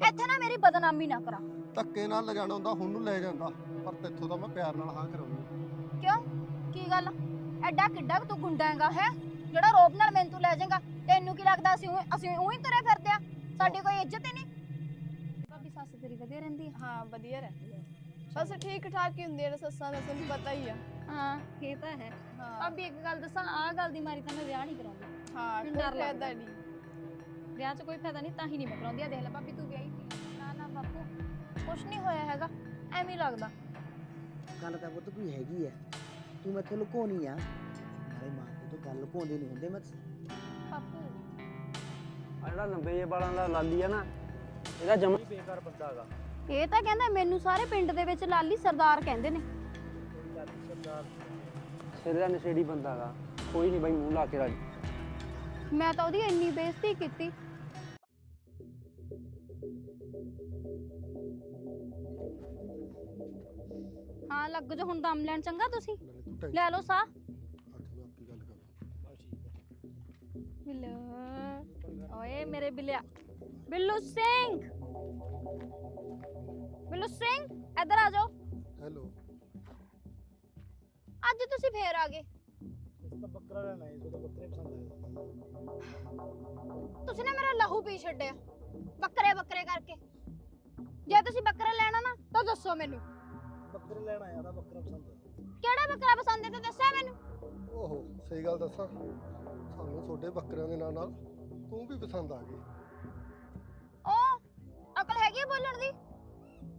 ਇੱਥੇ ਨਾ ਮੇਰੀ ਬਦਨਾਮੀ ਨਾ ਕਰਾ। ਧੱਕੇ ਨਾਲ ਲਿਜਾਣਾ ਹੁੰਦਾ ਹੁਣ ਨੂੰ ਲੈ ਜਾਂਦਾ। ਪਰ ਤੇਥੋਂ ਤਾਂ ਮੈਂ ਪਿਆਰ ਨਾਲ ਹਾਂ ਕਰਾਉਂਗੀ ਕਿਉਂ? ਕੀ ਗੱਲ? ਐਡਾ ਕਿੱਡਾ ਕੁ ਤੂੰ ਗੁੰਡਾ ਹੈਗਾ ਹੈ? ਜਿਹੜਾ ਰੋਬ ਨਾਲ ਮੈਨੂੰ ਤੂੰ ਲੈ ਜਾਏਗਾ ਤੈਨੂੰ ਕੀ ਲੱਗਦਾ ਅਸੀਂ ਅਸੀਂ ਉਹੀ ਤੁਰੇ ਫਿਰਦੇ ਆ? ਸਾਡੀ ਕੋਈ ਇੱਜ਼ਤ ਹੀ ਨਹੀਂ। ਭਾਬੀ ਸੱਸ ਤੇਰੀ ਵਧੀਆ ਰਹਿੰਦੀ ਆ? ਹਾਂ ਵਧੀਆ ਰਹਿੰਦੀ ਹੈ ਬਸ ਠੀਕ ਠਾਕ ਹੀ ਹੁੰਦੀ ਹੈ ਸੱਸਾਂ ਦਾ ਤੁਹਾਨੂੰ ਪਤਾ ਹੀ ਆ। ਹਾਂ ਇਹ ਤਾਂ ਹੈ। ਹਾਂ। ਭਾਬੀ ਇੱਕ ਗੱਲ ਦੱਸਾਂ ਆਹ ਗੱਲ ਦੀ ਮਾਰੀ ਤਾਂ ਮੈਂ ਵਿਆਹ ਨਹੀਂ ਕਰਾਉਂਦੀ। ਹਾਂ ਮੈਨੂੰ ਕੋਈ ਡਰ ਲੱਗਦਾ। ਫਾਇਦਾ ਨਹੀਂ। ਵਿਆਹ 'ਚ ਕੋਈ ਫਾਇਦਾ ਨਹੀਂ ਤਾਂ ਹੀ ਨਹੀਂ ਮੈਂ ਕਰਾਉਂਦੀ। ਆ ਦੇਖ ਲੈ ਭਾਬੀ ਤੂੰ ਕੁਛ ਨਹੀਂ ਹੋਇਆ ਹੈਗਾ ਐਵੇਂ ਹੀ ਲੱਗਦਾ। ਗੱਲ ਤਾਂ ਪੁੱਤ ਕੋਈ ਹੈਗੀ ਐ ਤੂੰ ਮੈਥੋਂ ਲੁਕਾਉਣੀ ਆ। ਨਾਲੇ ਮਾਂ ਪਿਓ ਤੋਂ ਗੱਲ ਲੁਕਾਉਂਦੇ ਨਹੀਂ ਹੁੰਦੇ ਮੈਂ ਬਾਪੂ। ਆ ਜਿਹੜਾ ਲੰਬੇ ਜੇ ਵਾਲਾਂ ਦਾ ਲਾਲੀ ਆ ਨਾ ਇਹਦਾ ਜਮਾ ਹੀ ਬੇਕਾਰ ਬੰਦਾ ਹੈਗਾ। ਇਹ ਤਾਂ ਕਹਿੰਦਾ ਮੈਨੂੰ ਸਾਰੇ ਪਿੰਡ ਦੇ ਵਿੱਚ ਲਾਲੀ ਸਰਦਾਰ ਕਹਿੰਦੇ ਨੇ। ਸਿਰ ਦਾ ਨਸ਼ੇੜੀ ਬੰਦਾ ਹੈਗਾ ਕੋਈ ਨਹੀਂ ਬਾਈ ਮੂੰਹ ਲਾ ਕੇ ਰਾਜੀ। ਮੈਂ ਤਾਂ ਉਹਦੀ ਇੰਨੀ ਬੇਇੱਜ਼ਤੀ ਕੀਤੀ। ਲੱਗ ਜਾ ਹੁਣ ਦਮ ਲੈਣ ਚੰਗਾ ਤੁਸੀਂ? ਨਾਲੇ ਤੂੰ ਟੈਨਸ਼ਨ ਲੈ ਲਓ ਸਾਹ। ਅੱਜ ਮੈਂ ਆਪੀ ਗੱਲ ਕਰਾਂ ਬਿੱਲੂ ਓਏ ਮੇਰੇ ਬਿੱਲਿਆ। ਬਿੱਲੂ ਸਿੰਘ। ਬਿੱਲੂ ਸਿੰਘ ਇੱਧਰ ਆ ਜਾਓ। ਹੈਲੋ। ਅੱਜ ਤੁਸੀਂ ਫੇਰ ਆ ਗਏ। ਇਸ ਤਾਂ ਬੱਕਰਾ ਲੈਣਾ ਹੈ ਉਹਦਾ ਬੱਕਰੇ ਪਸੰਦ ਆਏ। ਤੁਸੀਂ ਨਾ ਮੇਰਾ ਲਹੂ ਪੀ ਛੱਡਿਆ। ਬੱਕਰੇ ਬੱਕਰੇ ਕਰਕੇ। ਜੇ ਤੁਸੀਂ ਬੱਕਰਾ ਲੈਣਾ ਨਾ ਤਾਂ ਦੱਸੋ ਮੈਨੂੰ। ਬੱਕਰੇ ਲੈਣਾ ਹੈ ਉਹਦਾ ਬੱਕਰਾ ਪਸੰਦ। ਹੈ ਕਿਹੜਾ ਬੱਕਰਾ ਪਸੰਦ ਹੈ ਤੇ ਦੱਸਿਆ ਮੈਨੂੰ? ਓਹੋ ਸਹੀ ਗੱਲ ਦੱਸਾਂ। ਸਾਨੂੰ ਤੁਹਾਡੇ ਬੱਕਰਿਆਂ ਦੇ ਨਾਲ ਨਾਲ ਤੂੰ ਵੀ ਪਸੰਦ ਆ ਗਈ। ਓ ਅਕਲ ਹੈਗੀ ਬੋਲਣ ਦੀ?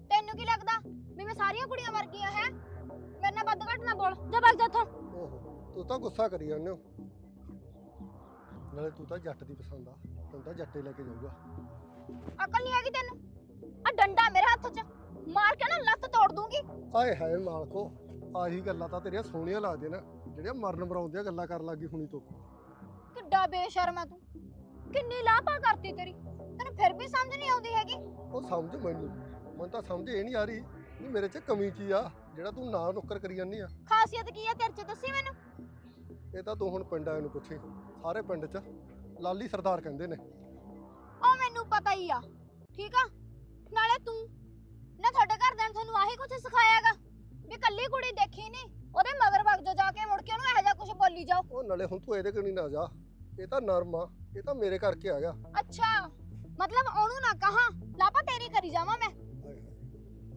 ਤੈਨੂੰ ਕੀ ਲੱਗਦਾ ਵੀ ਮੈਂ ਸਾਰੀਆਂ ਕੁੜੀਆਂ ਵਰਗੀਆਂ ਹੈ? ਮੇਰੇ ਨਾਲ ਵੱਧ ਘੱਟ ਨਾ ਬੋਲ। ਜਾ ਭੱਜ ਜਾ ਇੱਥੋਂ ਓਹੋ ਤੂੰ ਤਾਂ ਗੁੱਸਾ ਕਰੀ ਜਾਂਦੇ ਹੋ। ਨਾਲੇ ਤੂੰ ਤਾਂ ਜੱਟ ਦੀ ਪਸੰਦ ਆ ਤੈਨੂੰ ਤਾਂ ਜੱਟੇ ਲੈ ਕੇ ਜਾਊਗਾ। ਅਕਲ ਨਹੀਂ ਹੈਗੀ ਤੈਨੂੰ? ਆਏ ਹਾਏ ਮਾਲਕੋ ਆਹੀ ਗੱਲਾਂ ਤਾਂ ਤੇਰੀਆਂ ਸੋਹਣੀਆਂ ਲੱਗਦੀਆਂ ਨਾ ਜਿਹੜੀਆਂ ਮਰਨ ਮਰਾਉਂਦੀਆਂ ਗੱਲਾਂ ਕਰਨ ਲੱਗੀ ਹੁਣੀ ਤੋਂ। ਕਿੱਡਾ ਬੇਸ਼ਰਮ ਹੈ ਤੂੰ। ਕਿੰਨੀ ਲਾਪਾ ਕਰਤੀ ਤੇਰੀ। ਤੈਨੂੰ ਫਿਰ ਵੀ ਸਮਝ ਨਹੀਂ ਆਉਂਦੀ ਹੈਗੀ। ਉਹ ਸਮਝ ਮੈਨੂੰ ਮੈਨੂੰ ਤਾਂ ਸਮਝ ਇਹ ਨਹੀਂ ਆ ਰਹੀ ਵੀ ਮੇਰੇ 'ਚ ਕਮੀ ਕੀ ਆ ਜਿਹੜਾ ਤੂੰ ਨਾ ਨੁੱਕਰ ਕਰੀ ਜਾਂਦੀ ਆ। ਖਾਸੀਅਤ ਕੀ ਹੈ ਤੇਰੇ 'ਚ ਦੱਸੀ ਮੈਨੂੰ। ਇਹ ਤਾਂ ਤੂੰ ਹੁਣ ਪਿੰਡ ਆਏ ਨੂੰ ਪੁੱਛੀ। ਸਾਰੇ ਪਿੰਡ 'ਚ ਲਾਲੀ ਸਰਦਾਰ ਕਹਿੰਦੇ ਨੇ। ਉਹ ਮੈਨੂੰ ਪਤਾ ਹੀ ਆ। ਠੀਕ ਆ? ਨਾਲੇ ਤੂੰ ਨਾ ਤੁਹਾਡੇ ਤੁਹਾਨੂੰ ਆਹੀ ਕੁਝ ਸਿਖਾਇਆਗਾ ਵੀ ਕੱਲੀ ਕੁੜੀ ਦੇਖੀ ਨਹੀਂ ਉਹਦੇ ਮਗਰ ਵਗ ਜਾ ਜਾ ਕੇ ਮੁੜ ਕੇ ਉਹਨੂੰ ਇਹੋ ਜਿਹਾ ਕੁਝ ਬੋਲੀ ਜਾਓ। ਉਹ ਨਾਲੇ ਹੁਣ ਤੂੰ ਇਹਦੇ ਕਣੀ ਨਾ ਜਾ। ਇਹ ਤਾਂ ਨਰਮ ਆ ਇਹ ਤਾਂ ਮੇਰੇ ਕਰਕੇ ਆ ਗਿਆ। ਅੱਛਾ ਮਤਲਬ ਉਹਨੂੰ ਨਾ ਕਹਾ ਲਾਪਾ ਤੇਰੀ ਕਰੀ ਜਾਵਾਂ ਮੈਂ।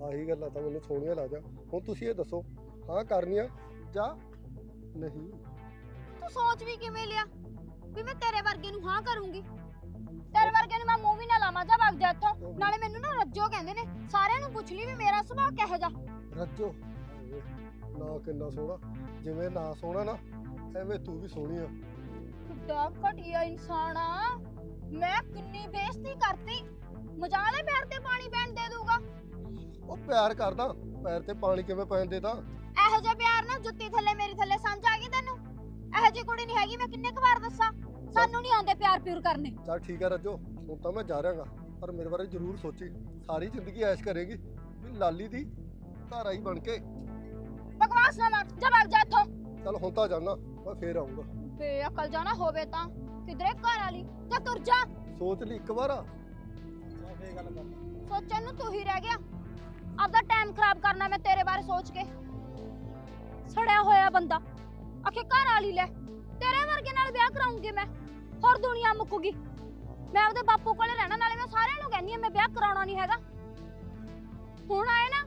ਆਹੀ ਗੱਲਾਂ ਤਾਂ ਮੈਨੂੰ ਸੋਹਣੀਆਂ ਲੱਗਦੀਆਂ। ਹੁਣ ਤੁਸੀਂ ਇਹ ਦੱਸੋ ਹਾਂ ਕਰਨੀ ਆ ਜਾਂ ਨਹੀਂ? ਤੂੰ ਸੋਚ ਵੀ ਕਿਵੇਂ ਲਿਆ? ਵੀ ਮੈਂ ਤੇਰੇ ਵਰਗੇ ਨੂੰ ਹਾਂ ਕਰੂੰਗੀ। ਤੇਰੇ ਵਰਗੇ ਨੂੰ ਮੈਂ ਮੂੰਹ ਵੀ ਨਾ ਲਾਵਾਂ ਜਾ ਵਗ ਜਾ ਇੱਥੋਂ। ਨਾਲੇ ਮੈਨੂੰ ਨਾ ਰੱਜੋ ਕਹਿੰਦੇ ਨੇ। ਸਾਰਿਆਂ ਨੂੰ ਪੁੱਛ ਲਈ ਵੀ ਮੇਰਾ ਸੁਭਾਅ ਕਿਹੋ ਜਿਹਾ। ਰੱਜੋ। ਨਾ ਕਿੰਨਾ ਸੋਹਣਾ। ਜਿਵੇਂ ਨਾ ਸੋਹਣਾ ਨਾ ਐਵੇਂ ਤੂੰ ਵੀ ਸੋਹਣੀ ਆ। ਕਿੱਡਾ ਘਟੀਆ ਇਨਸਾਨ ਆ। ਮੈਂ ਕਿੰਨੀ ਬੇਇੱਜ਼ਤੀ ਕਰਤੀ। ਮਜਾਲੇ ਪੈਰ ਤੇ ਪਾਣੀ ਪੈਣ ਦੇ ਦੂਗਾ ਉਹ ਪਿਆਰ ਕਰਦਾ। ਪੈਰ ਤੇ ਪਾਣੀ ਕਿਵੇਂ ਪੈਣ ਦੇ ਤਾਂ? ਇਹੋ ਜਿਹਾ ਪਿਆਰ ਨਾ ਜੁੱਤੀ ਥੱਲੇ ਮੇਰੀ ਥੱਲੇ ਸਮਝ ਆ ਗਈ ਤੈਨੂੰ? ਇਹੋ ਜਿਹੀ ਕੁੜੀ ਨਹੀਂ ਹੈਗੀ ਮੈਂ ਕਿੰਨੇ ਕੁ ਵਾਰ ਦੱਸਾਂ? ਸਾਨੂੰ ਨਹੀਂ ਆਉਂਦੇ ਪਿਆਰ ਪਿਉਰ ਕਰਨੇ। ਚੱਲ ਠੀਕ ਆ ਰੱਜੋ ਹੁਣ ਤਾਂ ਮੈਂ ਜਾ ਰਿਹਾਗਾ ਪਰ ਮੇਰੇ ਬਾਰੇ ਜ਼ਰੂਰ ਸੋਚੀ। ਸਾਰੀ ਜ਼ਿੰਦਗੀ ਐਸ਼ ਕਰੇਗੀ ਵੀ ਲਾਲੀ ਦੀ ਘਰ ਆਈ ਬਣ ਕੇ। ਬਕਵਾਸ ਨਾ ਮਾਰ ਜਾ ਵਗ ਜਾ ਇੱਥੋਂ। ਚੱਲ ਹੁਣ ਤਾਂ ਜਾਣਾ ਮੈਂ ਫੇਰ ਆਉਂਗਾ ਬੇਅਕਲ ਜਾਣਾ ਹੋਵੇ ਤਾਂ ਕਿਧਰੇ ਘਰ ਵਾਲੀ ਜਾਂ ਤੁਰ ਜਾ। ਸੋਚ ਲਈ ਇੱਕ ਵਾਰ ਮੈਂ ਫੇਰ ਗੱਲ ਕਰ ਸੋਚਣ ਨੂੰ ਤੂੰ ਹੀ ਰਹਿ ਗਿਆ। ਆਪਦਾ ਟਾਈਮ ਖਰਾਬ ਕਰਨਾ ਮੈਂ ਤੇਰੇ ਬਾਰੇ ਸੋਚ ਕੇ। ਸੜਿਆ ਹੋਇਆ ਬੰਦਾ। ਆਖੇ ਘਰ ਵਾਲੀ ਲੈ ਤੇਰੇ ਵਰਗੇ ਨਾਲ ਵਿਆਹ ਕਰਾਉਂਗੀ ਮੈਂ। ਹੋਰ ਦੁਨੀਆ ਮੁੱਕੂਗੀ। ਮੈਂ ਆਪਦੇ ਬਾਪੂ ਕੋਲੇ ਰਹਿਣਾ ਨਾਲੇ ਮੈਂ ਸਾਰਿਆਂ ਨੂੰ ਕਹਿੰਦੀ ਆ ਮੈਂ ਵਿਆਹ ਕਰਾਉਣਾ ਨਹੀਂ ਹੈਗਾ। ਹੁਣ ਆਏ ਨਾ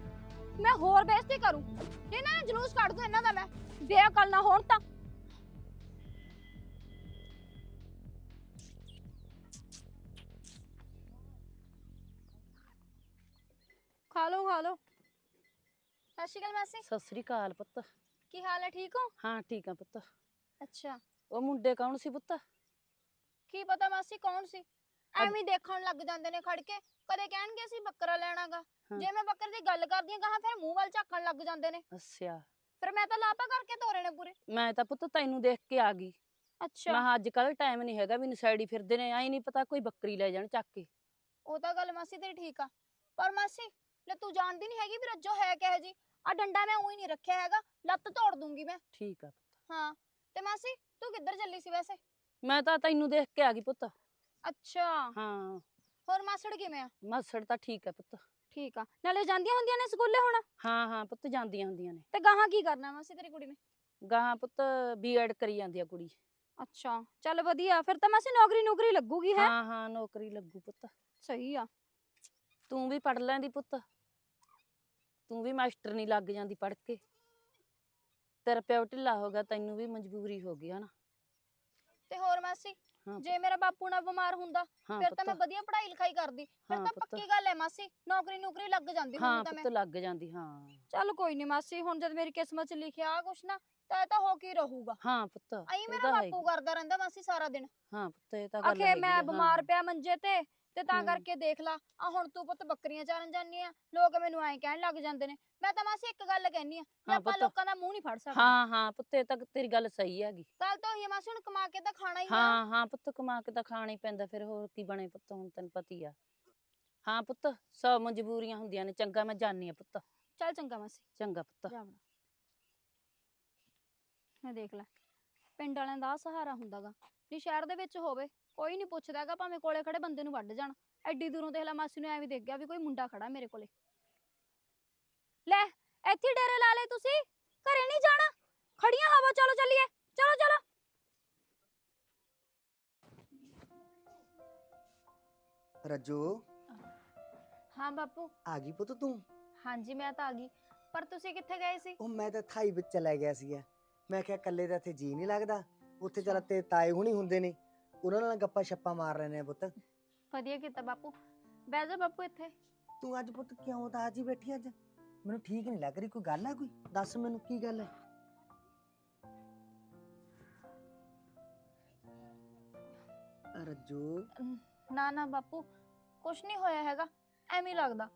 ਮੈਂ ਹੋਰ ਬੇਇੱਜ਼ਤੀ ਕਰੂੰ। ਇਹਨਾਂ ਨੇ ਜਲੂਸ ਕੱਢ ਦੂੰ ਇਹਨਾਂ ਦਾ ਮੈਂ। ਵਿਆਹ ਕਰਨਾ ਹੋਣ ਤਾਂ। ਖਾ ਲਓ ਖਾ ਲਓ। ਸਤਿ ਸ਼੍ਰੀ ਅਕਾਲ ਮਾਸੀ। ਸਤਿ ਸ੍ਰੀ ਅਕਾਲ ਪੁੱਤ। ਕੀ ਹਾਲ ਹੈ ਠੀਕ ਹੋ? ਹਾਂ ਠੀਕ ਆ ਪੁੱਤ। ਅੱਛਾ। ਉਹ ਮੁੰਡੇ ਕੌਣ ਸੀ ਪੁੱਤ? ਕੀ ਪਤਾ ਮਾਸੀ ਕੌਣ ਸੀ? ਐਵੇਂ ਹੀ ਦੇਖਣ ਲੱਗ ਜਾਂਦੇ ਨੇ ਖੜ ਕੇ ਕਦੇ ਕਹਿਣਗੇ ਅਸੀਂ ਬੱਕਰਾ ਲੈਣਾਗਾ ਹਾਂ। ਜੇ ਮੈਂ ਬੱਕਰੇ ਦੀ ਗੱਲ ਕਰਦੀ ਹਾਂ ਕਹਾਂ ਫਿਰ ਮੂੰਹ ਵੱਲ ਝਾਕਣ ਲੱਗ ਜਾਂਦੇ ਨੇ। ਅੱਛਾ। ਫਿਰ ਮੈਂ ਤਾਂ ਲਾਪਾ ਕਰਕੇ ਤੋਰੇ ਨੇ ਪੂਰੇ। ਮੈਂ ਤਾਂ ਪੁੱਤ ਤੈਨੂੰ ਦੇਖ ਕੇ ਆ ਗਈ। ਮੈਂ ਅੱਛਾ ਕਿਹਾ ਅੱਜ ਕੱਲ ਟਾਈਮ ਨਹੀਂ ਹੈਗਾ ਵੀ ਨਸਾਈਡੀ ਫਿਰਦੇ ਨੇ ਆਈ ਨਹੀਂ ਪਤਾ ਕੋਈ ਬੱਕਰੀ ਲੈ ਜਾਣ ਚੱਕ ਕੇ। ਉਹ ਤਾਂ ਗੱਲ ਮਾਸੀ ਤੇਰੀ ਠੀਕ ਆ। ਪਰ ਮਾਸੀ ਲੈ ਤੂੰ ਜਾਣਦੀ ਨਹੀਂ ਹੈਗੀ ਵੀ ਰੱਜੋ ਹੈ ਕਿਹੋ ਜੀ ਆ ਡੰਡਾ ਮੈਂ ਉਹੀ ਨਹੀਂ ਰੱਖਿਆ ਹੈਗਾ ਲੱਤ ਤੋੜ ਦੂੰਗੀ ਮੈਂ। ਠੀਕ ਆ ਪੁੱਤ। ਹਾਂ। ਤੇ ਮਾਸੀ ਤੂੰ ਕਿੱਧਰ ਚੱਲੀ ਸੀ ਵੈਸੇ? ਮੈਂ ਤਾਂ ਤੈਨੂੰ ਦੇਖ ਕੇ ਆ ਗਈ ਪੁੱਤ। ਅੱਛਾ। ਹਾਂ। ਹੋਰ ਮਾਸੜ ਕਿਵੇਂ ਆ? ਮਾਸੜ ਤਾਂ ਠੀਕ ਹੈ ਪੁੱਤ। ਠੀਕ ਆ। ਨਾਲੇ ਜਾਂਦੀਆਂ ਹੁੰਦੀਆਂ ਨੇ ਸਕੂਲੇ ਹੁਣ? ਹਾਂ ਹਾਂ ਪੁੱਤ ਜਾਂਦੀਆਂ ਹੁੰਦੀਆਂ ਨੇ। ਤੇ ਗਾਹਾਂ ਕੀ ਕਰਨਾ ਮਾਸੀ ਤੇਰੀ ਕੁੜੀ ਨੇ? ਗਾਹਾਂ ਪੁੱਤ ਬੀਐਡ ਕਰੀ ਜਾਂਦੀ ਆ ਕੁੜੀ। ਅੱਛਾ। ਚੱਲ ਵਧੀਆ ਫਿਰ ਤਾਂ ਮਾਸੀ ਨੌਕਰੀ ਨੌਕਰੀ ਲੱਗੂਗੀ ਹੈ? ਹਾਂ ਹਾਂ ਨੌਕਰੀ ਲੱਗੂ ਪੁੱਤ। ਸਹੀ ਆ। ਤੂੰ ਵੀ ਪੜ ਲੈਂਦੀ ਪੁੱਤ। ਤੂੰ ਵੀ ਮਾਸਟਰ ਨਹੀਂ ਲੱਗ ਜਾਂਦੀ ਪੜ ਕੇ। ਤੇਰਾ ਪਿਓ ਢਿੱਲਾ ਹੋ ਗਿਆ ਤੈਨੂੰ ਵੀ ਮਜਬੂਰੀ ਹੋ ਗਈ ਹਨਾ? ਤੇ ਹੋਰ ਮਾਸੀ ਹਾਂ ਜੇ ਮੇਰਾ ਬਾਪੂ ਨਾ ਬਿਮਾਰ ਹੁੰਦਾ ਹਾਂ ਫਿਰ ਤਾਂ ਮੈਂ ਪੁੱਤ ਵਧੀਆ ਪੜ੍ਹਾਈ ਲਿਖਾਈ ਕਰਦੀ ਫਿਰ ਹਾਂ ਤਾਂ ਪੁੱਤ। ਪੱਕੀ ਗੱਲ ਹੈ ਮਾਸੀ ਨੌਕਰੀ ਨੌਕਰੀ ਲੱਗ ਜਾਂਦੀ ਹਾਂ ਹੁਣ ਤਾਂ ਮੈਂ ਪੁੱਤ ਲੱਗ ਜਾਂਦੀ ਹਾਂ ਚੱਲ ਕੋਈ ਨਹੀਂ ਮਾਸੀ ਹੁਣ ਜਦ ਮੇਰੀ ਕਿਸਮਤ 'ਚ ਲਿਖਿਆ ਆ ਕੁਛ ਨਾ ਤਾਂ ਇਹ ਤਾਂ ਹੋ ਕੇ ਹੀ ਰਹੂਗਾ ਹਾਂ ਪੁੱਤ ਇਹ ਮੇਰਾ ਬਾਪੂ। ਕਰਦਾ ਰਹਿੰਦਾ ਮਾਸੀ ਸਾਰਾ ਦਿਨ ਹਾਂ ਪੁੱਤ ਇਹ ਤਾਂ ਗੱਲ ਆਖੇ ਹੈਗੀ ਮੈਂ ਆ, ਬਿਮਾਰ ਹਾਂ। ਪਿਆ ਮੰਜੇ ਤੇ ਤੇ ਤਾਂ ਹੂੰ। ਕਰਕੇ ਦੇਖ ਲਾ ਆ ਹੁਣ ਤੂੰ ਪੁੱਤ ਬੱਕਰੀਆਂ ਚਾਰਨ ਜਾਂਦੀ ਆ ਲੋਕ ਮੈਨੂੰ ਐਂ ਕਹਿਣ ਲੱਗ ਜਾਂਦੇ ਨੇ। ਮੈਂ ਤਾਂ ਮਾਸੀ ਇੱਕ ਗੱਲ ਕਹਿਨੀ ਆ ਵੀ ਹਾਂ ਆਪਾਂ ਪੁੱਤ। ਲੋਕਾਂ ਦਾ ਮੂੰਹ ਨਹੀਂ ਫੜ ਸਕਦੇ। ਹਾਂ ਹਾਂ ਪੁੱਤ ਇਹ ਤਾਂ ਤੇਰੀ ਗੱਲ ਸਹੀ ਹੈਗੀ। ਗੱਲ ਤਾਂ ਆ ਮਾਸੀ ਹੁਣ ਕਮਾ ਕੇ ਤਾਂ ਖਾਣਾ ਹੀ ਆ। ਹਾਂ ਹਾਂ ਪੁੱਤ ਕਮਾ ਕੇ ਤਾਂ ਖਾਣਾ ਹੀ ਪੈਂਦਾ ਫਿਰ ਹੋਰ ਕੀ ਬਣੇ ਪੁੱਤ ਹੁਣ ਤੈਨੂੰ ਪਤੀ ਆ। ਹਾਂ ਪੁੱਤ ਸੌ ਮਜਬੂਰੀਆਂ ਹੁੰਦੀਆਂ ਨੇ ਚੰਗਾ ਮੈਂ ਜਾਣੀ ਆ ਪੁੱਤ। ਚੱਲ ਚੰਗਾ ਮਾਸੀ। ਚੰਗਾ ਪੁੱਤ। ਮੈਂ ਦੇਖ ਲੈ ਪਿੰਡ ਵਾਲਿਆਂ ਦਾ ਆਹ ਸਹਾਰਾ ਹੁੰਦਾਗਾ ਜੇ ਸ਼ਹਿਰ ਦੇ ਵਿੱਚ ਹੋਵੇ। ਕੋਈ ਨਹੀਂ ਪੁੱਛਦਾਗਾ ਭਾਵੇਂ ਕੋਲੇ ਖੜੇ ਬੰਦੇ ਨੂੰ ਵੱਢ ਜਾਣ। ਐਡੀ ਦੂਰੋਂ ਦੇਖ ਲੈ ਮਾਸੀ ਨੂੰ ਐਵੇਂ ਦੇਖ ਗਿਆ ਵੀ ਕੋਈ ਮੁੰਡਾ ਖੜਾ ਮੇਰੇ ਕੋਲੇ। ਲੈ ਇੱਥੇ ਡੇਰੇ ਲਾ ਲੈ ਤੁਸੀਂ ਘਰੇ ਨਹੀਂ ਜਾਣਾ। ਖੜੀਆਂ ਹਵਾ ਚਲੋ ਚੱਲੀਏ ਚਲੋ ਚਲੋ। ਰੱਜੋ। ਹਾਂ ਬਾਪੂ। ਆ ਗਈ ਪੁੱਤ ਤੂੰ? ਹਾਂਜੀ ਮੈਂ ਤਾਂ ਆ ਗਈ। ਪਰ ਤੁਸੀਂ ਕਿੱਥੇ ਗਏ ਸੀ? ਉਹ ਮੈਂ ਤਾਂ ਥਾਈ ਵਿੱਚ ਚਲਾ ਗਿਆ ਸੀਗਾ। ਮੈਂ ਕਿਹਾ ਇਕੱਲੇ ਦਾ ਇੱਥੇ ਜੀ ਨਹੀਂ ਲੱਗਦਾ। ਉੱਥੇ ਚੱਲ ਤੇ ਤਾਏ ਹੁਣੀ ਹੁੰਦੇ ਨੇ। ਉਹਨਾਂ ਨਾਲ ਗੱਪਾਂ ਛੱਪਾਂ ਮਾਰ ਰਹੇ ਨੇ ਪੁੱਤ। ਵਧੀਆ ਕੀਤਾ ਬਾਪੂ। ਬਹਿ ਜਾ ਬਾਪੂ ਇੱਥੇ। ਤੂੰ ਅੱਜ ਪੁੱਤ ਕਿਉਂ ਤਾਂ ਅੱਜ ਹੀ ਬੈਠੀ ਅੱਜ? ਮੈਨੂੰ ਠੀਕ ਨਹੀਂ ਲੱਗ ਰਹੀ ਕੋਈ ਗੱਲ ਹੈ ਕੋਈ? ਦੱਸ ਮੈਨੂੰ ਕੀ ਗੱਲ ਹੈ ਰੱਜੋ। ਨਾ ਨਾ ਬਾਪੂ ਕੁਛ ਨਹੀਂ ਹੋਇਆ ਹੈਗਾ ਐਵੇਂ ਹੀ ਲੱਗਦਾ।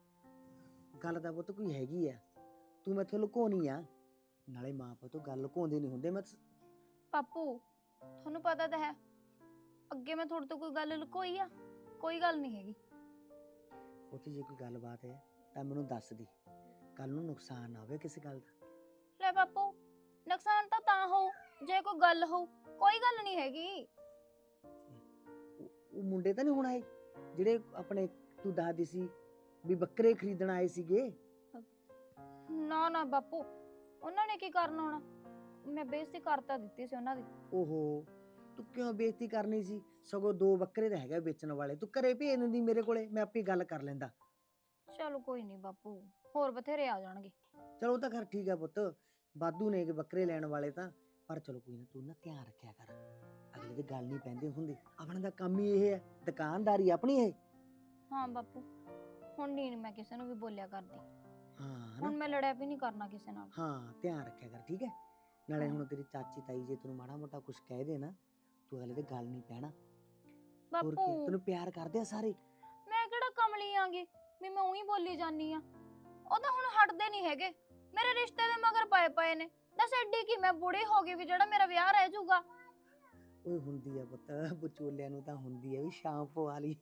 ਗੱਲ ਤਾਂ ਪੁੱਤ ਕੋਈ ਹੈਗੀ ਆ। ਤੂੰ ਮੈਥੋਂ ਲੁਕਾਉਣੀ ਆ। ਨਾਲੇ ਮਾਂ ਪੁੱਤ ਗੱਲ ਲੁਕਾਉਂਦੇ ਨਹੀਂ ਹੁੰਦੇ ਮੈਂ ਬਾਪੂ ਤੁਹਾਨੂੰ ਪਤਾ ਤਾਂ ਹੈ ਅੱਗੇ ਮੈਂ ਤੁਹਾਡੇ ਤੋਂ ਕੋਈ ਗੱਲ ਲੁਕੋਈ ਆ? ਕੋਈ ਗੱਲ ਨਹੀਂ ਹੈਗੀ। ਪੁੱਤ ਜੇ ਕੋਈ ਗੱਲਬਾਤ ਹੈ ਤਾਂ ਮੈਨੂੰ ਦੱਸ ਦੀ। ਕੱਲ ਨੂੰ ਨੁਕਸਾਨ ਨਾ ਹੋਵੇ ਕਿਸੇ ਗੱਲ ਦਾ? ਲੈ ਬਾਪੂ ਨੁਕਸਾਨ ਤਾਂ ਤਾਂ ਹੋਊ ਜੇ ਕੋਈ ਗੱਲ ਹੋਊ ਕੋਈ ਗੱਲ ਨਹੀਂ ਹੈਗੀ। ਉਹ- ਉਹ ਮੁੰਡੇ ਤਾਂ ਨਹੀਂ ਹੁਣ ਆਏ ਜਿਹੜੇ ਆਪਣੇ ਤੂੰ ਦੱਸਦੀ ਸੀ ਵੀ ਬੱਕਰੇ ਖਰੀਦਣ ਆਏ ਸੀਗੇ? ਨਾ ਨਾ ਬਾਪੂ ਉਹਨਾਂ ਨੇ ਕੀ ਕਰਨਾ ਹੋਣਾ ਮੈਂ ਬੇਇੱਜ਼ਤੀ ਕਰਤਾ ਦਿੱਤੀ ਸੀ ਉਹਨਾਂ ਦੀ। ਓਹੋ ਤੂੰ ਕਿਉਂ ਬੇਇੱਜ਼ਤੀ ਕਰਨੀ ਸੀ? ਸਗੋਂ ਦੋ ਬੱਕਰੇ ਤਾਂ ਹੈਗੇ ਵੇਚਣ ਵਾਲੇ। ਤੂੰ ਘਰੇ ਭੇਜ ਦਿੰਦੀ ਮੇਰੇ ਕੋਲੇ ਮੈਂ ਆਪੇ ਗੱਲ ਕਰ ਲੈਂਦਾ। ਚਲੋ ਕੋਈ ਨਹੀਂ ਬਾਪੂ ਹੋਰ ਬਥੇਰੇ ਆ ਜਾਣਗੇ। ਚਲੋ ਉਹ ਤਾਂ ਖੈਰ ਠੀਕ ਆ ਪੁੱਤ। ਬਾਦੂ ਨੇ ਕਿ ਬੱਕਰੇ ਲੈਣ ਵਾਲੇ ਤਾਂ ਪਰ ਚਲੋ ਕੋਈ ਨਾ ਤੂੰ ਨਾ ਧਿਆਨ ਰੱਖਿਆ ਕਰ। ਅਗਲੇ ਦੀ ਗੱਲ ਨਹੀਂ ਪੈਂਦੇ ਹੁੰਦੇ। ਆਪਣਾ ਦਾ ਕੰਮ ਹੀ ਇਹ ਹੈ ਦੁਕਾਨਦਾਰੀ ਆਪਣੀ ਇਹ। ਹਾਂ ਬਾਪੂ ਹੁਣ ਨਹੀਂ ਮੈਂ ਕਿਸੇ ਨੂੰ ਵੀ ਬੋਲਿਆ ਕਰਦੀ। ਹਾਂ ਹੁਣ ਹਨਾ ਮੈਂ ਲੜਿਆ ਵੀ ਨਹੀਂ ਕਰਨਾ ਕਿਸੇ ਨਾਲ। ਹਾਂ ਧਿਆਨ ਰੱਖਿਆ ਕਰ ਠੀਕ ਹੈ? ਨਾਲੇ ਹਾਂ। ਹੁਣ ਤੇਰੀ ਚਾਚੀ ਤਾਈ ਜੇ ਤੈਨੂੰ ਮਾੜਾ ਮੋਟਾ ਕੁਝ ਕਹਿ ਦੇ ਨਾ ਤੂੰ ਅਗਲੇ ਤੇ ਗੱਲ ਨਹੀਂ ਪੈਣਾ। ਹੋਰ ਕੀ ਬਾਪੂ ਤੈਨੂੰ ਪਿਆਰ ਕਰਦੇ ਆ ਸਾਰੇ? ਮੈਂ ਕਿਹੜਾ ਕਮਲੀ ਆਂਗੀ? ਵੀ ਮੈਂ ਉਹੀ ਬੋਲੀ ਜਾਨੀ ਆ। ਉਹ ਤਾਂ ਹੁਣ ਹਟਦੇ ਨਹੀਂ ਹੈਗੇ। ਮੇਰੇ ਰਿਸ਼ਤੇ ਦੇ ਮਗਰ ਪਏ ਪਏ ਨੇ। ਦੱਸ ਐਡੀ ਕੀ ਮੈਂ ਬੁੜੀ ਹੋ ਗਈ ਵੀ ਜਿਹੜਾ ਮੇਰਾ ਵਿਆਹ ਰਹਿ ਜਾਊਗਾ? ਓਏ ਹੁੰਦੀ ਆ ਪੁੱਤ ਵਿਚੋਲਿਆਂ ਨੂੰ ਤਾਂ ਹੁੰਦੀ ਆ ਵੀ ਸ਼ਾਮ ਪਵਾ ਲਈ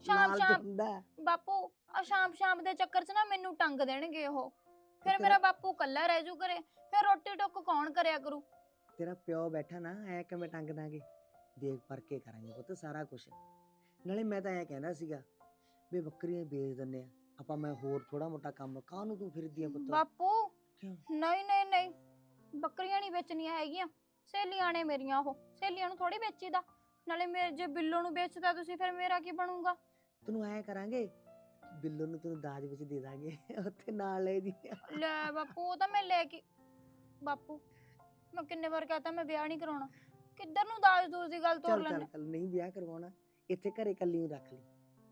ਸ਼ਾਮ- ਤਾਂ ਸ਼ਾਮ। ਹੁੰਦਾ। ਹੈ। ਬਾਪੂ ਆ ਸ਼ਾਮ ਸ਼ਾਮ ਦੇ ਚੱਕਰ 'ਚ ਨਾ ਮੈਨੂੰ ਟੰਗ ਦੇਣਗੇ ਉਹ। ਫਿਰ ਤੇਰਾ- ਮੇਰਾ ਬਾਪੂ ਕੱਲਾ ਰਹਿ ਜੂ ਘਰੇ। ਫਿਰ ਰੋਟੀ ਟੁੱਕ ਕੌਣ ਕਰਿਆ ਕਰੂ? ਤੇਰਾ ਪਿਓ ਬੈਠਾ ਨਾ ਐ ਕਿਵੇਂ ਟੰਗ ਦਾਂਗੇ? ਦੇਖ ਪਰ ਕੇ ਕਰਾਂਗੇ ਪੁੱਤ ਸਾਰਾ ਕੁਝ ਨਾਲੇ ਮੈਂ ਤਾਂ ਐ ਕਹਿੰਦਾ ਸੀਗਾ ਵੀ ਬੱਕਰੀਆਂ ਵੇਚ ਦਿੰਨੇ ਆ। ਆਪਾਂ ਮੈਂ ਹੋਰ ਥੋੜਾ ਮੋਟਾ ਕੰਮ ਕਾਹਨੂੰ ਤੂੰ ਫਿਰਦੀ ਆ ਪੁੱਤ? ਬਾਪੂ ਕਿਉਂ? ਨਹੀਂ ਨਹੀਂ ਨਹੀਂ। ਬੱਕਰੀਆਂ ਨਹੀਂ ਵੇਚਣੀਆਂ ਹੈਗੀਆਂ। ਸਹੇਲੀਆਂ ਨੇ ਮੇਰੀਆਂ ਉਹ। ਸਹੇਲੀਆਂ ਨੂੰ ਥੋੜੀ ਵੇਚੀਦਾ। ਨਾਲੇ ਮੇਰੇ ਜੇ ਬਿੱਲੋ ਨੂੰ ਵੇਚਦਾ ਤੁਸੀਂ ਫਿਰ ਮੇਰਾ ਕੀ ਬਣੂਗਾ? ਤੈਨੂੰ ਐ ਕਰਾਂਗੇ ਬਿੱਲੋ ਨੂੰ ਤੈਨੂੰ ਦਾਜ ਵਿੱਚ ਦੇ ਦਾਂਗੇ ਉੱਥੇ ਨਾਲ ਲੈ ਜੀ। ਲੈ ਬਾਪੂ ਉਹ ਤਾਂ ਮੈਂ ਲੈ ਕੇ ਬਾਪੂ ਮੈਂ ਕਿੰਨੇ ਵਾਰ ਕਹਤਾ ਮੈਂ ਵਿਆਹ ਨਹੀਂ ਕਰਾਉਣਾ। ਕਿੱਧਰ ਨੂੰ ਦਾਜ ਦੂਜ ਦੀ ਗੱਲ ਤੋਰ ਚੱਲ ਚੱਲ ਚੱਲ ਨਹੀਂ ਵਿਆਹ ਕਰਵਾਉਣਾ ਇੱਥੇ ਘਰੇ ਕੱਲੀ ਨੂੰ ਰੱਖ ਲਈ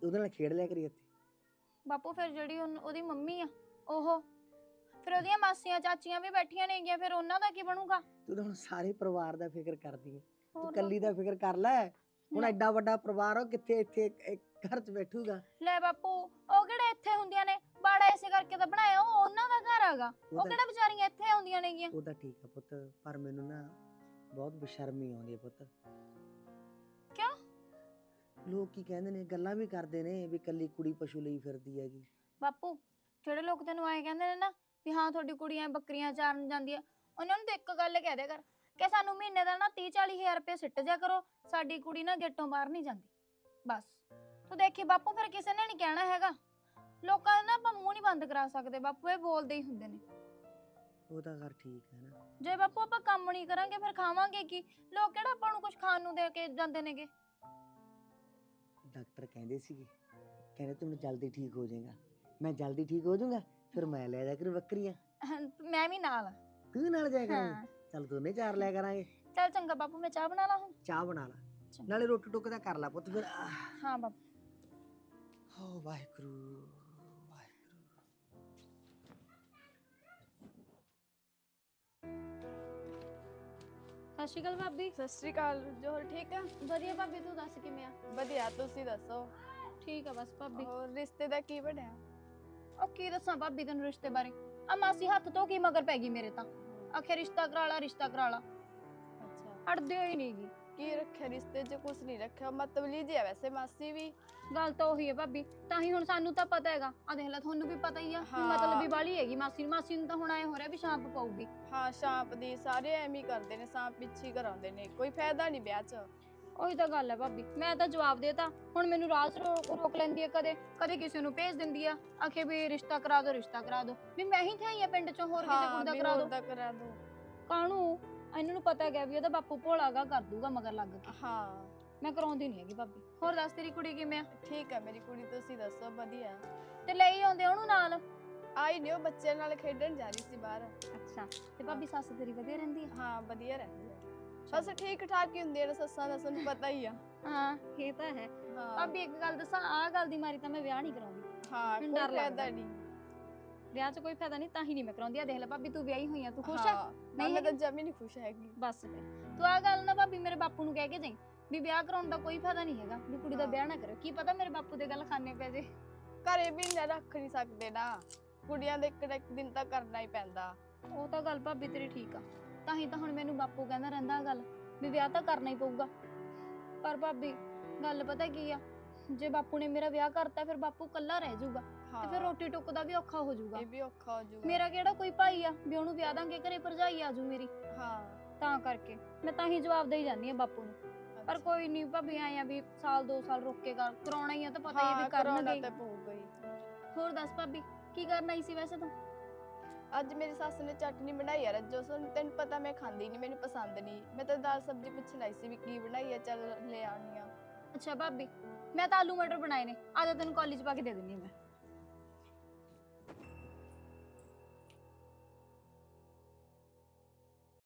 ਉਹਦੇ ਨਾਲ ਖੇਡ ਲਿਆ ਕਰੀ ਇੱਥੇ। ਬਾਪੂ ਫਿਰ ਜਿਹੜੀ ਉਹਨ- ਉਹਦੀ ਮੰਮੀ ਆ ਉਹ? ਫਿਰ ਉਹਦੀਆਂ ਮਾਸੀਆਂ ਚਾਚੀਆਂ ਵੀ ਬੈਠੀਆਂ ਨੇਗੀਆਂ ਫਿਰ ਉਹਨਾਂ ਦਾ ਕੀ ਬਣੂਗਾ? ਤੂੰ ਤਾਂ ਹੁਣ ਸਾਰੇ ਪਰਿਵਾਰ ਦਾ ਫਿਕਰ ਕਰਦੀ ਹੈ ਤੂੰ ਹੋਰ ਕੱਲੀ ਦਾ ਫਿਕਰ ਕਰ ਲੈ। ਹੁਣ ਨਾ- ਐਡਾ ਵੱਡਾ ਪਰਿਵਾਰ ਹੋ ਕਿੱਥੇ ਇੱਥੇ ਇੱਕ- ਇੱਕ ਘਰ 'ਚ ਬੈਠੂਗਾ? ਲੈ ਬਾਪੂ ਉਹ ਕਿਹੜਾ ਇੱਥੇ ਹੁੰਦੀਆਂ ਨੇ? ਬਾੜਾ ਇਸੇ ਕਰਕੇ ਤਾਂ ਬਣਾਇਆ ਉਹ ਉਹਨਾਂ ਦਾ ਘਰ ਹੈਗਾ। ਉਹ ਉਹ ਤਾਂ ਕਿਹੜਾ ਵਿਚਾਰੀਆਂ ਇੱਥੇ ਆਉਂਦੀਆਂ ਨੇਗੀਆਂ? ਉਹ ਤਾਂ ਠੀਕ ਆ ਪੁੱਤ ਪਰ ਮੈਨੂੰ ਨਾ ਬਹੁਤ ਬੇਸ਼ਰਮੀ ਆਉਂਦੀ ਹੈ ਪੁੱਤ। ਕਿਉਂ? ਲੋਕ ਕੀ ਕਹਿੰਦੇ ਨੇ ਗੱਲਾਂ ਵੀ ਕਰਦੇ ਨੇ ਵੀ ਕੱਲੀ ਕੁੜੀ ਪਸ਼ੂ ਲਈ ਫਿਰਦੀ ਹੈਗੀ। ਬਾਪੂ ਜਿਹੜੇ ਲੋਕ ਤੈਨੂੰ ਆਏ ਕਹਿੰਦੇ ਨੇ ਨਾ ਵੀ ਹਾਂ ਤੁਹਾਡੀ ਕੁੜੀਆਂ ਬੱਕਰੀਆਂ ਚਾਰਨ ਜਾਂਦੀ ਆ ਉਹਨਾਂ ਨੂੰ ਤਾਂ ਇੱਕ ਗੱਲ ਕਹਿ ਦਿਆ ਕਰ ਕਿ ਸਾਨੂੰ ਮਹੀਨੇ ਦਾ ਨਾ 30 40 ਹਜ਼ਾਰ ਰੁਪਏ ਸਿੱਟ ਜਾ ਕਰੋ ਸਾਡੀ ਕੁੜੀ ਨਾ ਗੇਟੋਂ ਬਾਹਰ ਨਹੀਂ ਜਾਂਦੀ। ਬਸ। ਤੂੰ ਦੇਖੀ ਬਾਪੂ ਫਿਰ ਕਿਸੇ ਨੇ ਨਹੀਂ ਕਹਿਣਾ ਹੈਗਾ। ਲੋਕਾਂ ਦੇ ਨਾ ਆਪਾਂ ਮੂੰਹ ਨਹੀਂ ਬੰਦ ਕਰਾ ਸਕਦੇ ਬਾਪੂ ਇਹ ਬੋਲਦੇ ਹੀ ਹੁੰਦੇ ਨੇ। ਉਹ ਤਾਂ ਗੱਲ ਠੀਕ ਹੈ ਨਾ। ਜੇ ਬਾਪੂ ਆਪਾਂ ਕੰਮ ਨਹੀਂ ਕਰਾਂਗੇ ਫਿਰ ਖਾਵਾਂਗੇ ਕੀ? ਲੋਕ ਕਿਹੜਾ ਆਪਾਂ ਨੂੰ ਕੁਝ ਖਾਣ ਨੂੰ ਦੇ ਕੇ ਜਾਂਦੇ ਨੇਗੇ? ਡਾਕਟਰ ਕਹਿੰਦੇ ਸੀਗੇ ਕਹਿੰਦੇ ਤੂੰ ਜਲਦੀ ਠੀਕ ਹੋ ਜਾਏਗਾ। ਮੈਂ ਜਲਦੀ ਠੀਕ ਹੋ ਜਾਊਂਗਾ ਫਿਰ ਮੈਂ ਲੈ ਜਾ ਕਰ ਬੱਕਰੀਆਂ। ਮੈਂ ਵੀ ਨਾਲ ਤੂੰ ਨਾਲ ਜਾਇਆ ਕਰਾਂਗੇ ਹਾਂ। ਚੱਲ ਦੋਨੇ ਚਾਰ ਲਿਆ ਕਰਾਂਗੇ। ਚੱਲ ਚੰਗਾ ਬਾਪੂ ਮੈਂ ਚਾਹ ਬਣਾ ਲਾ ਹੁਣ। ਚਾਹ ਬਣਾ ਲਾ। ਚੰਗਾ। ਨਾਲੇ ਰੋਟੀ ਟੁੱਕ ਦਾ ਕਰ ਲਾ ਪੁੱਤ ਫਿਰ। ਆਹ, ਹਾਂ ਬਾਪੂ। ਹੋ ਵਾਹਿਗੁਰੂ। ਸਤਿ ਸ਼੍ਰੀ ਅਕਾਲ ਭਾਬੀ। ਸਤਿ ਸ਼੍ਰੀ ਅਕਾਲ ਜੋਹਰ ਠੀਕ ਆ? ਵਧੀਆ ਭਾਬੀ ਤੂੰ ਦੱਸ ਕਿਵੇਂ ਆ? ਵਧੀਆ ਤੁਸੀਂ ਦੱਸੋ? ਠੀਕ ਆ ਬਸ ਭਾਬੀ। ਹੋਰ ਰਿਸ਼ਤੇ ਦਾ ਕੀ ਬਣਿਆ? ਉਹ ਕੀ ਦੱਸਾਂ ਭਾਬੀ ਤੈਨੂੰ ਰਿਸ਼ਤੇ ਬਾਰੇ? ਆ ਮਾਸੀ ਹੱਥ ਤੋਂ ਕੀ ਮਗਰ ਪੈ ਗਈ ਮੇਰੇ ਤਾਂ। ਆਖੇ ਰਿਸ਼ਤਾ ਕਰਾ ਲਾ ਰਿਸ਼ਤਾ ਕਰਾ ਲਾ। ਅੱਛਾ। ਅੜਦੇ ਹੀ ਨਹੀਂ ਗੀ। ਕੀ ਰੱਖਿਆ ਰਿਸ਼ਤੇ 'ਚ ਕੁਝ ਨਹੀਂ ਰੱਖਿਆ ਮਤਬਲੀ ਜੀ ਆ ਵੈਸੇ ਮਾਸੀ ਵੀ। ਗੱਲ ਤਾਂ ਉਹੀ ਹੈ ਭਾਬੀ ਤਾਂ ਹੀ ਹੁਣ ਸਾਨੂੰ ਤਾਂ ਪਤਾ ਹੈਗਾ। ਆ ਦੇਖ ਲੈ ਤੁਹਾਨੂੰ ਵੀ ਪਤਾ ਹੀ ਆ ਹਾਂ। ਮਤਲਬ ਵੀ ਬਾਲੀ ਹੈਗੀ ਮਾਸੀ ਨੂੰ। ਮਾਸੀ ਨੂੰ ਤਾਂ ਹੁਣ ਐ ਹੋ ਰਿਹਾ ਵੀ ਸ਼ਾਂਪ ਪਊਗੀ। ਹਾਂ ਸ਼ਾਂਪ ਦੀ ਸਾਰੇ ਐਵੇਂ ਹੀ ਕਰਦੇ ਨੇ ਸਾਂਪ ਪਿੱਛੇ ਹੀ ਕਰਾਉਂਦੇ ਨੇ ਕੋਈ ਫਾਇਦਾ ਨਹੀਂ ਵਿਆਹ 'ਚ। ਉਹੀ ਤਾਂ ਗੱਲ ਹੈ ਭਾਬੀ ਮੈਂ ਤਾਂ ਜਵਾਬ ਦੇਤਾ ਹੁਣ ਮੈਨੂੰ ਰਾਜ ਰੋ- ਰੋਕ ਲੈਂਦੀ ਹੈ ਕਦੇ ਕਦੇ ਕਿਸੇ ਨੂੰ ਭੇਜ ਦਿੰਦੀ ਆ ਆਖੇ ਵੀ ਰਿਸ਼ਤਾ ਕਰਾ ਦਿਓ ਰਿਸ਼ਤਾ ਕਰਾ ਦਿਓ ਵੀ ਮੈਂ ਹੀ ਥਾਈ ਆ ਪਿੰਡ ਚੋਂ ਹੋਰ ਕਿਸੇ ਹਾਂ ਕੁੜੀ ਦਾ ਵੀ ਕਰਾ ਦਾ ਕਰਾ ਦੋ। ਕਾਹਨੂੰ? ਇਹਨਾਂ ਨੂੰ ਪਤਾ ਗਿਆ ਵੀ ਉਹਦਾ ਬਾਪੂ ਭੋਲਾਗਾ ਕਰ ਦੂਗਾ ਮਗਰ ਲੱਗ ਕੇ। ਹਾਂ। ਮੈਂ ਕਰਾਉਂਦੀ ਨਹੀਂ ਹੈਗੀ ਭਾਬੀ। ਹੋਰ ਦੱਸ ਤੇਰੀ ਕੁੜੀ ਕਿਵੇਂ ਆ? ਠੀਕ ਆ ਮੇਰੀ ਕੁੜੀ ਤੁਸੀਂ ਦੱਸੋ ਵਧੀਆ। ਤੇ ਲਈ ਆਉਂਦੇ ਉਹਨੂੰ ਨਾਲ? ਆਈ ਨਹੀਂ ਉਹ ਬੱਚੇ ਨਾਲ ਖੇਡਣ ਜਾ ਰਹੀ ਸੀ ਬਾਹਰ। ਅੱਛਾ ਤੇ ਭਾਬੀ ਸੱਸ ਤੇਰੀ ਵਧੀਆ ਰਹਿੰਦੀ ਆ? ਹਾਂ ਵਧੀਆ ਰਹਿੰਦੀ ਹੈ ਬਸ ਠੀਕ ਠਾਕ ਹੀ ਹੁੰਦੀ ਹੈ ਸੱਸਾਂ ਦਾ ਤੁਹਾਨੂੰ ਪਤਾ ਹੀ ਆ। ਹਾਂ ਇਹ ਤਾਂ ਹੈ। ਹਾਂ। ਭਾਬੀ ਇੱਕ ਗੱਲ ਦੱਸਾਂ ਆਹ ਗੱਲ ਦੀ ਮਾਰੀ ਤਾਂ ਮੈਂ ਵਿਆਹ ਨਹੀਂ ਕਰਾਉਂਦੀ। ਹਾਂ ਮੈਨੂੰ ਕੋਈ ਡਰ ਲੱਗਦਾ। ਨਹੀਂ ਵਿਆਹ 'ਚ ਕੋਈ ਫਾਇਦਾ ਨਹੀਂ ਤਾਂ ਹੀ ਨਹੀਂ ਮੈਂ ਕਰਾਉਂਦੀ। ਆ ਦੇਖ ਲੈ ਭਾਬੀ ਤੂੰ ਵਿਆਹੀ ਹੋਈ ਆ ਤੂੰ ਖੁਸ਼ ਆ? ਹਾਂ, ਨਹੀਂ ਮੈਂ ਤਾਂ ਹੈਗੀ? ਜਮੀ ਨਹੀਂ ਖੁਸ਼ ਹੈਗੀ। ਬਸ ਫਿਰ। ਤੂੰ ਆਹ ਗੱਲ ਨਾ ਭਾਬੀ ਮੇਰੇ ਬਾਪੂ ਨੂੰ ਕਹਿ ਕੇ ਜਾਈਂ ਵੀ ਵਿਆਹ ਕਰਾਉਣ ਦਾ ਕੋਈ ਫਾਇਦਾ ਨਹੀਂ ਹੈਗਾ ਵੀ ਕੁੜੀ ਦਾ ਹਾਂ। ਵਿਆਹ ਨਾ ਕਰੋ। ਕੀ ਪਤਾ ਮੇਰੇ ਬਾਪੂ ਦੇ ਗੱਲ ਖਾਣੇ ਪੈ ਜੇ। ਘਰੇ ਵੀ ਨਾ ਰੱਖ ਨਹੀਂ ਸਕਦੇ ਨਾ। ਕੁੜੀਆਂ ਦੇ ਇੱਕ ਨਾ ਇੱਕ ਦਿਨ ਤਾਂ ਕਰਨਾ ਹੀ ਪੈਂਦਾ। ਉਹ ਤਾਂ ਗੱਲ ਭਾਬੀ ਤੇਰੀ ਠੀਕ ਆ। ਤਾਂ ਹੀ ਤਾਂ ਹੁਣ ਮੈਨੂੰ ਬਾਪੂ ਕਹਿੰਦਾ ਰਹਿੰਦਾ ਗੱਲ ਵੀ ਵਿਆਹ ਤਾਂ ਕਰਨਾ ਹੀ ਪਊਗਾ। ਪਰ ਭਾਬੀ ਗੱਲ ਪਤਾ ਕੀ ਆ? ਜੇ ਬਾਪੂ ਨੇ ਮੇਰਾ ਵਿਆਹ ਕਰਤਾ ਫਿਰ ਬਾਪੂ ਕੱਲਾ ਰਹਿ ਜਾਊਗਾ। ਤੇ ਫਿਰ ਰੋਟੀ ਟੁੱਕ ਦਾ ਵੀ ਔਖਾ ਹੋ ਜਾਊਗਾ। ਇਹ ਵੀ ਔਖਾ ਹੋ ਜਾਊਗਾ। ਮੇਰਾ ਕਿਹੜਾ ਕੋਈ ਭਾਈ ਆ? ਵੀ ਉਹਨੂੰ ਵਿਆਹ ਦਾਂਗੇ ਘਰੇ ਭਰਜਾਈ ਆਜੂ ਮੇਰੀ। ਹਾਂ। ਤਾਂ ਕਰਕੇ। ਮੈਂ ਤਾਂ ਹੀ ਜਵਾਬ ਦੇਈ ਜਾਂਦੀ ਆ ਬਾਪੂ ਨੂੰ। ਪਰ। ਕੋਈ ਨਹੀਂ ਭਾਬੀ ਆਏ ਆ ਵੀ ਸਾਲ ਦੋ ਸਾਲ ਰੁਕ ਕੇ ਕਰ। ਕਰਾਉਣਾ ਹੀ ਆ ਤਾਂ ਪਤਾ ਹੀ ਆ ਹਾਂ ਵੀ ਕਰਨਗੇ। ਤਾਂ ਪਊਗਾ ਹੀ। ਹੋਰ ਦੱਸ ਭਾਬੀ ਕੀ ਕਰਨਾ ਹੀ ਸੀ ਵੈਸੇ ਤੂੰ? ਅੱਜ ਮੇਰੀ ਸੱਸ ਨੇ ਚਟਨੀ ਬਣਾਈ ਆ ਰੱਜੋ ਸੁਣ ਤੈਨੂੰ ਪਤਾ ਮੈਂ ਖਾਂਦੀ ਨਹੀਂ ਮੈਨੂੰ ਪਸੰਦ ਨਹੀਂ ਮੈਂ ਤਾਂ ਦਾਲ ਸਬਜ਼ੀ ਪੁੱਛ ਲਈ ਸੀ ਵੀ ਕੀ ਬਣਾਈ ਆ ਚੱਲ ਲੈ ਆਉਣੀ ਆ। ਅੱਛਾ ਭਾਬੀ ਮੈਂ ਤਾਂ ਆਲੂ ਮਟਰ ਬਣਾਏ ਨੇ। ਆ ਜਾ ਤੈਨੂੰ ਕਾਲਜ ਪਾ ਕੇ ਦੇ ਦਿੰਦੀ ਆ ਮੈਂ।